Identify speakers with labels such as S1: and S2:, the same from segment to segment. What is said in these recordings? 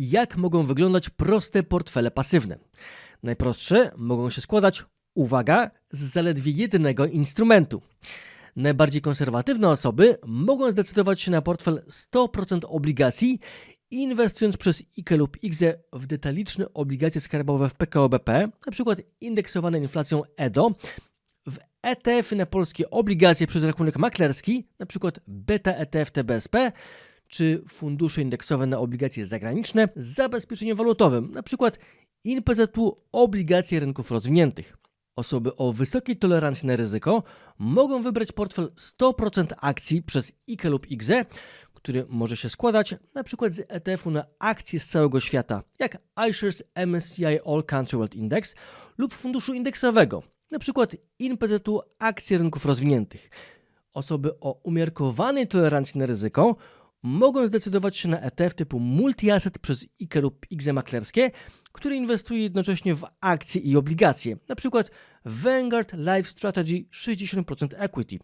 S1: jak mogą wyglądać proste portfele pasywne. Najprostsze mogą się składać, uwaga, z zaledwie jednego instrumentu. Najbardziej konserwatywne osoby mogą zdecydować się na portfel 100% obligacji, inwestując przez IKE lub IGZE w detaliczne obligacje skarbowe w PKO BP, np. indeksowane inflacją EDO, w ETF-y na polskie obligacje przez rachunek maklerski, np. Beta ETF TBSP, czy fundusze indeksowe na obligacje zagraniczne z zabezpieczeniem walutowym, np. INPZU obligacje rynków rozwiniętych. Osoby o wysokiej tolerancji na ryzyko mogą wybrać portfel 100% akcji przez IKE lub IGZE, który może się składać np. z ETF-u na akcje z całego świata, jak iShares MSCI All Country World Index lub funduszu indeksowego, np. INPZU akcje rynków rozwiniętych. Osoby o umiarkowanej tolerancji na ryzyko mogą zdecydować się na ETF typu multi-asset przez IKE lub IGZE maklerskie, który inwestuje jednocześnie w akcje i obligacje, np. Vanguard Life Strategy 60% Equity.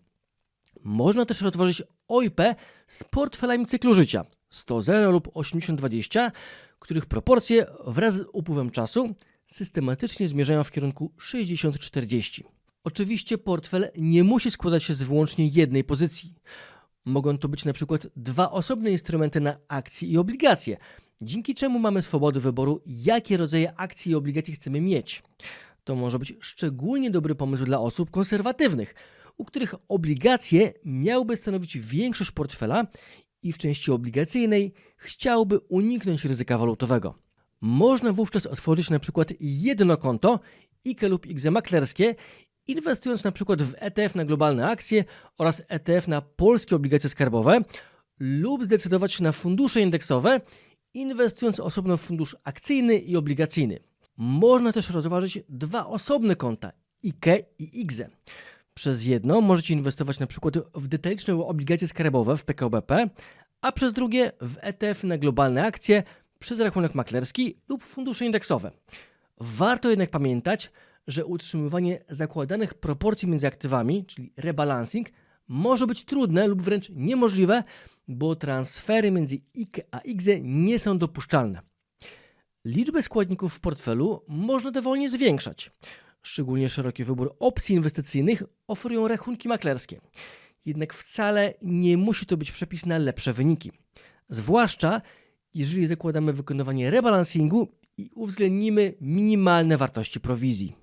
S1: Można też rozważyć OIP z portfelami cyklu życia 100-0 lub 80-20, których proporcje wraz z upływem czasu systematycznie zmierzają w kierunku 60-40. Oczywiście portfel nie musi składać się z wyłącznie jednej pozycji. Mogą to być na przykład dwa osobne instrumenty na akcje i obligacje, dzięki czemu mamy swobodę wyboru, jakie rodzaje akcji i obligacji chcemy mieć. To może być szczególnie dobry pomysł dla osób konserwatywnych, u których obligacje miałyby stanowić większość portfela i w części obligacyjnej chciałby uniknąć ryzyka walutowego. Można wówczas otworzyć na przykład jedno konto IKE lub IGZE maklerskie, inwestując na przykład w ETF na globalne akcje oraz ETF na polskie obligacje skarbowe lub zdecydować się na fundusze indeksowe, inwestując osobno w fundusz akcyjny i obligacyjny. Można też rozważyć dwa osobne konta IKE i IGZE. Przez jedno możecie inwestować na przykład w detaliczne obligacje skarbowe w PKO BP, a przez drugie w ETF na globalne akcje przez rachunek maklerski lub fundusze indeksowe. Warto jednak pamiętać, że utrzymywanie zakładanych proporcji między aktywami, czyli rebalancing, może być trudne lub wręcz niemożliwe, bo transfery między IKE a IGZE nie są dopuszczalne. Liczbę składników w portfelu można dowolnie zwiększać. Szczególnie szeroki wybór opcji inwestycyjnych oferują rachunki maklerskie. Jednak wcale nie musi to być przepis na lepsze wyniki. Zwłaszcza jeżeli zakładamy wykonywanie rebalansingu i uwzględnimy minimalne wartości prowizji.